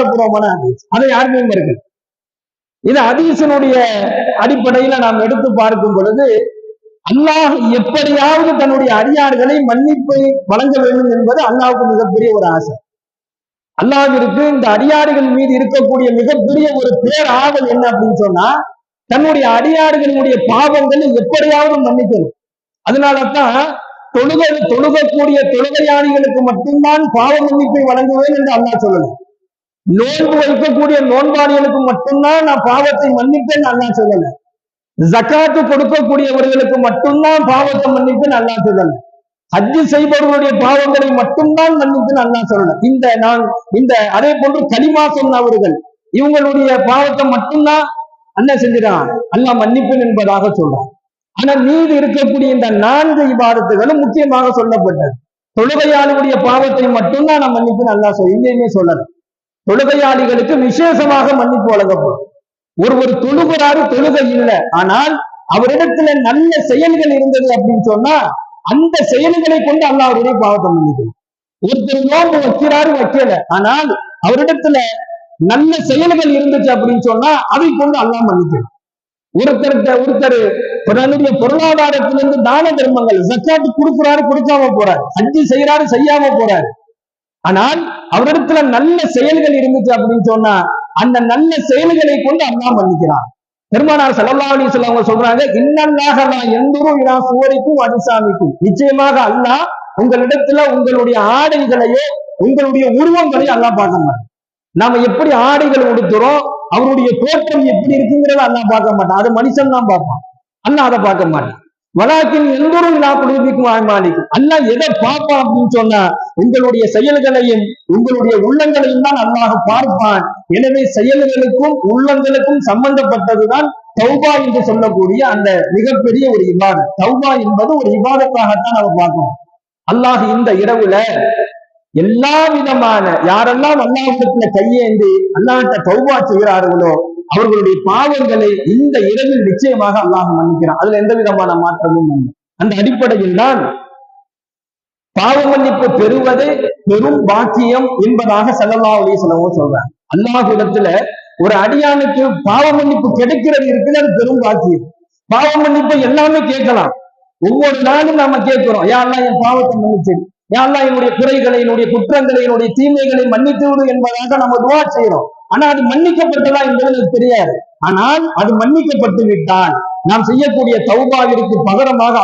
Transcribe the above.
அதிகாரப்பூர்வமான ஹதீஸ் அதை யாருமே இருக்கு இது ஹதீஸினுடைய அடிப்படையில நாம் எடுத்து பார்க்கும் பொழுது அல்லாஹ் எப்படியாவது தன்னுடைய அடியார்களை மன்னிப்பை வழங்க வேண்டும் என்பது அல்லாஹுக்கு மிகப்பெரிய ஒரு ஆசை. அல்லாஹ்விற்கு இந்த அடியார்கள் மீது இருக்கக்கூடிய மிகப்பெரிய ஒரு பேர் ஆவல் என்ன அப்படின்னு சொன்னா தன்னுடைய அடியார்களுடைய பாவங்களை எப்படியாவது மன்னிக்கணும். அதனாலதான் தொழுக தொழுகக்கூடிய தொழுகையாளிகளுக்கு மட்டும்தான் பாவ மன்னிப்பை வழங்குவேன் என்று அல்லாஹ் சொல்லணும் நோன்பு வைக்கக்கூடிய நோன்பாளிகளுக்கு மட்டும்தான் நான் பாவத்தை மன்னிப்பேன் அல்லாஹ் சொல்லல. ஜக்காத்து கொடுக்கக்கூடியவர்களுக்கு மட்டும்தான் பாவத்தை மன்னிப்பேன் அல்லாஹ் சொல்லல. ஹஜ்ஜு செய்பவர்களுடைய பாவங்களை மட்டும்தான் மன்னிப்பேன் அல்லாஹ் சொல்லல. இந்த நான் இந்த அதே போன்று களிமா சொன்னவர்கள் இவங்களுடைய பாவத்தை மட்டும்தான் அண்ணன் செஞ்சிடான் அல்லா மன்னிப்பேன் என்பதாக சொல்றான். ஆனா மீது இருக்கக்கூடிய இந்த நான்கு இபாதத்துகளும் முக்கியமாக சொல்லப்பட்டது தொழுகையாளிகளுடைய பாவத்தை மட்டும்தான் நான் மன்னிப்பேன் அல்லாஹ் சொல்ல எங்கேயுமே சொல்லல. தொழுகையாளிகளுக்கு விசேஷமாக மன்னிப்பு வழங்கப்படும். ஒருவர் தொழுகிறாரு தொழுகை இல்லை. ஆனால் அவரிடத்துல நல்ல செயல்கள் இருந்தது அப்படின்னு சொன்னா அந்த செயல்களை கொண்டு அல்ல அவருடைய பாவத்தை மன்னிக்கணும். ஒருத்தர் நோன்பு வைக்கிறாரு வைக்கல. ஆனால் அவரிடத்துல நல்ல செயல்கள் இருந்துச்சு அப்படின்னு சொன்னா அதை கொண்டு அல்லா மன்னிக்கணும். ஒருத்தர்கிட்ட ஒருத்தர் தன்னுடைய பொருளாதாரத்திலிருந்து தான தர்மங்கள் ஜக்காத்து கொடுக்குறாரு கொடுக்காம போறாரு. அஞ்சு செய்யறாரு செய்யாம போறாரு. ஆனால் அவரிடத்துல நல்ல செயல்கள் இருந்துச்சு அப்படின்னு சொன்னா அந்த நல்ல செயல்களை கொண்டு அல்லாஹ் மன்னிக்கிறான். பெருமானார் ஸல்லல்லாஹு அலி வஸல்லம் அவங்க சொல்றாங்க இன்னல்லாஹ நான் யன்துரு இலா சுவரிக்கும் அடிசாமிக்கும் நிச்சயமாக அல்லாஹ் உங்களிடத்துல உங்களுடைய ஆடைகளையோ உங்களுடைய உருவங்களையும் அல்லாஹ் பார்க்க மாட்டேன். நாம எப்படி ஆடைகள் உடுத்துறோம் அவருடைய தோற்றம் எப்படி இருக்குங்கிறத அல்லாஹ் பார்க்க மாட்டான். அது மனுஷன் தான் பார்ப்பான். அண்ணா அதை பார்க்க மாட்டான். வலாக்கின் எந்தொரு விழா குழுவிக்கும் ஆய்மானிக்கும் அல்லாஹ் எதை பார்ப்பான் அப்படின்னு சொன்னா உங்களுடைய செயல்களையும் உங்களுடைய உள்ளங்களையும் தான் அல்லாஹ் பார்ப்பான். எனவே செயல்களுக்கும் உள்ளங்களுக்கும் சம்பந்தப்பட்டதுதான் தௌபா என்று சொல்லக்கூடிய அந்த மிகப்பெரிய ஒரு இபாதம் தௌபா என்பது ஒரு இபாதத்தாகத்தான் நம்ம பார்க்கணும். அல்லாஹ் இந்த இரவுல எல்லா விதமான யாரெல்லாம் அல்லாஹிடத்துல கையேந்தி அல்லாஹ்ட்ட தௌபா செய்கிறார்களோ அவர்களுடைய பாவங்களை இந்த இரவில் நிச்சயமாக அல்லாஹ் மன்னிக்கிறான். அதுல எந்த விதமான மாற்றமும் இல்லை. அந்த அடிப்படையில் தான் பாவ மன்னிப்பு பெறுவது பெரும் பாக்கியம் என்பதாக சல்லல்லா அலி சொல்லவும் சொல்றாங்க. அல்லாஹ்விடத்துல ஒரு அடியானுக்கு பாவ மன்னிப்பு கிடைக்கிறது இருக்குன்னு அது பெரும் பாக்கியம். பாவ மன்னிப்பு எல்லாமே கேட்கலாம். ஒவ்வொரு நாளும் நாம கேட்கிறோம் யாரெல்லாம் என் பாவத்தை மன்னிச்சு யாரெல்லாம் என்னுடைய குறைகளை என்னுடைய குற்றங்களை என்னுடைய தீமைகளை மன்னித்து விடு என்பதாக நம்ம துவா செய்யறோம் ஆனா அது மன்னிக்கப்பட்டதா என்பது எனக்கு தெரியாது. ஆனால் அது மன்னிக்கப்பட்டு விட்டால் நாம் செய்யக்கூடிய தௌபாவிற்கு பகரமாக